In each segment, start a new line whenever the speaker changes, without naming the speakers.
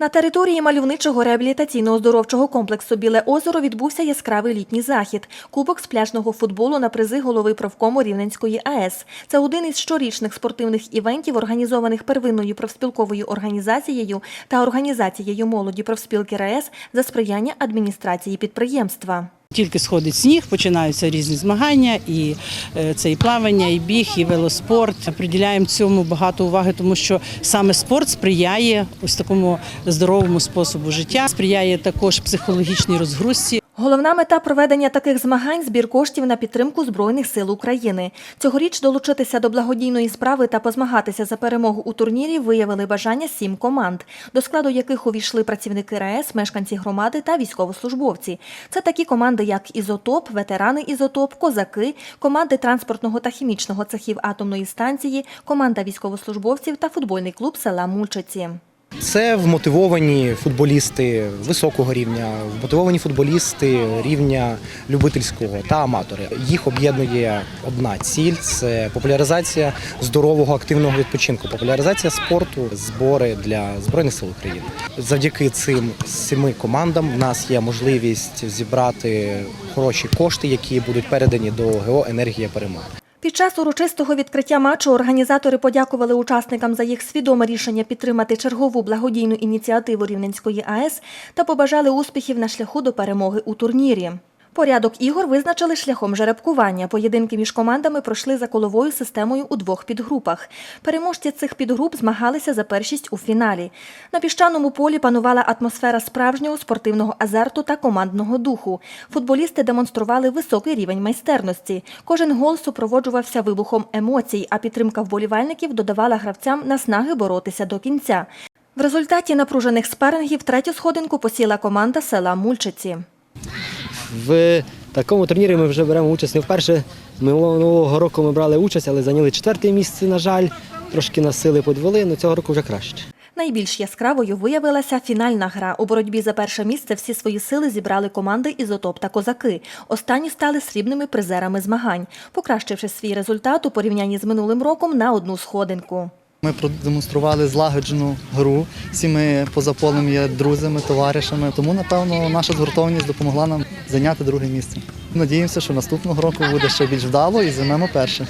На території мальовничого реабілітаційно-оздоровчого комплексу Біле озеро відбувся яскравий літній захід – Кубок з пляжного футболу на призи голови правкому Рівненської АЕС. Це один із щорічних спортивних івентів, організованих первинною профспілковою організацією та організацією молоді профспілки РаЕС за сприяння адміністрації підприємства.
Тільки сходить сніг, починаються різні змагання, і е, це і плавання, і біг, і велоспорт. Приділяємо цьому багато уваги, тому що саме спорт сприяє ось такому здоровому способу життя, сприяє також психологічній розгрузці.
Головна мета проведення таких змагань – збір коштів на підтримку Збройних сил України. Цьогоріч долучитися до благодійної справи та позмагатися за перемогу у турнірі виявили бажання сім команд, до складу яких увійшли працівники РаЕС, мешканці громади та військовослужбовці. Це такі команди, як «Ізотоп», ветерани «Ізотоп», «Козаки», команди транспортного та хімічного цехів атомної станції, команда військовослужбовців та футбольний клуб села Мульчиці.
Це вмотивовані футболісти високого рівня, вмотивовані футболісти рівня любительського та аматори. Їх об'єднує одна ціль це популяризація здорового активного відпочинку, популяризація спорту, збори для збройних сил України. Завдяки цим семи командам в нас є можливість зібрати хороші кошти, які будуть передані до ГО Енергія перемоги.
Під час урочистого відкриття матчу організатори подякували учасникам за їх свідоме рішення підтримати чергову благодійну ініціативу Рівненської АЕС та побажали успіхів на шляху до перемоги у турнірі. Порядок ігор визначили шляхом жеребкування. Поєдинки між командами пройшли за коловою системою у двох підгрупах. Переможці цих підгруп змагалися за першість у фіналі. На піщаному полі панувала атмосфера справжнього спортивного азарту та командного духу. Футболісти демонстрували високий рівень майстерності. Кожен гол супроводжувався вибухом емоцій, а підтримка вболівальників додавала гравцям наснаги боротися до кінця. В результаті напружених спарингів третю сходинку посіла команда села Мульчиці.
В такому турнірі ми вже беремо участь не вперше. Минулого року ми брали участь, але зайняли четверте місце, на жаль. Трошки нас сили подвели, але цього року вже краще.
Найбільш яскравою виявилася фінальна гра. У боротьбі за перше місце всі свої сили зібрали команди «Ізотоп» та «Козаки». Останні стали срібними призерами змагань, покращивши свій результат у порівнянні з минулим роком на одну сходинку.
Ми продемонстрували злагоджену гру. Всі ми поза полем є друзями, товаришами. Тому, напевно, наша згуртованість допомогла нам зайняти друге місце. Надіємося, що наступного року буде ще більш вдало і займемо перше.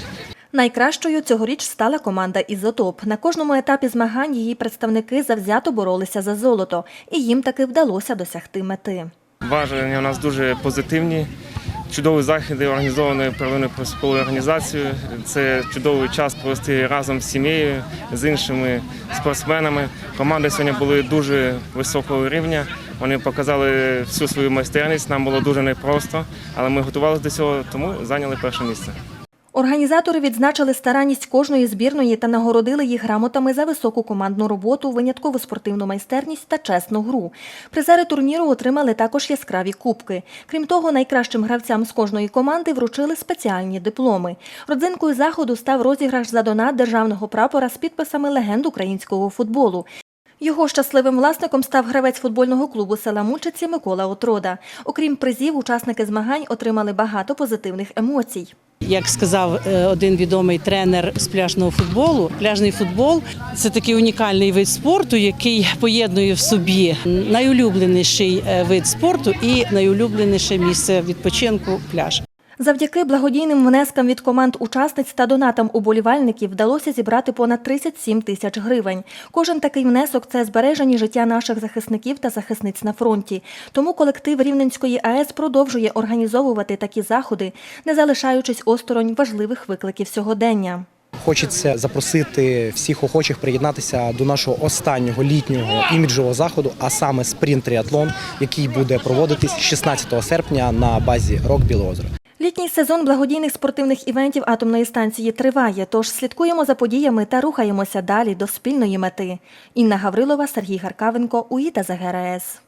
Найкращою цьогоріч стала команда «Ізотоп». На кожному етапі змагань її представники завзято боролися за золото, і їм таки вдалося досягти мети.
Враження у нас дуже позитивні. Чудові захід організованої первинною профспілковою організацією. Це чудовий час провести разом з сім'єю, з іншими спортсменами. Команди сьогодні були дуже високого рівня. Вони показали всю свою майстерність. Нам було дуже непросто, але ми готувалися до цього, тому зайняли перше місце.
Організатори відзначили старанність кожної збірної та нагородили їх грамотами за високу командну роботу, виняткову спортивну майстерність та чесну гру. Призери турніру отримали також яскраві кубки. Крім того, найкращим гравцям з кожної команди вручили спеціальні дипломи. Родзинкою заходу став розіграш за донат державного прапора з підписами легенд українського футболу. Його щасливим власником став гравець футбольного клубу села Мульчиці Микола Отрода. Окрім призів, учасники змагань отримали багато позитивних емоцій.
Як сказав е, один відомий тренер з пляжного футболу, пляжний футбол це такий унікальний вид спорту, який поєднує в собі найулюбленіший е, вид спорту і найулюбленіше місце відпочинку пляж.
Завдяки благодійним внескам від команд учасниць та донатам уболівальників вдалося зібрати понад 37 тисяч гривень. Кожен такий внесок це збережені життя наших захисників та захисниць на фронті. Тому колектив Рівненської АЕС продовжує організовувати такі заходи, не залишаючись осторонь важливих викликів сьогодення.
Хочеться запросити всіх охочих приєднатися до нашого останнього літнього іміджового заходу, а саме спринт-тріатлон, який буде проводитись 16 серпня на базі Рок Біле озеро.
Літній сезон благодійних спортивних івентів атомної станції триває, тож слідкуємо за подіями та рухаємося далі до спільної мети. Інна Гаврилова, Сергій Гаркавенко, УІТА ЗГРС.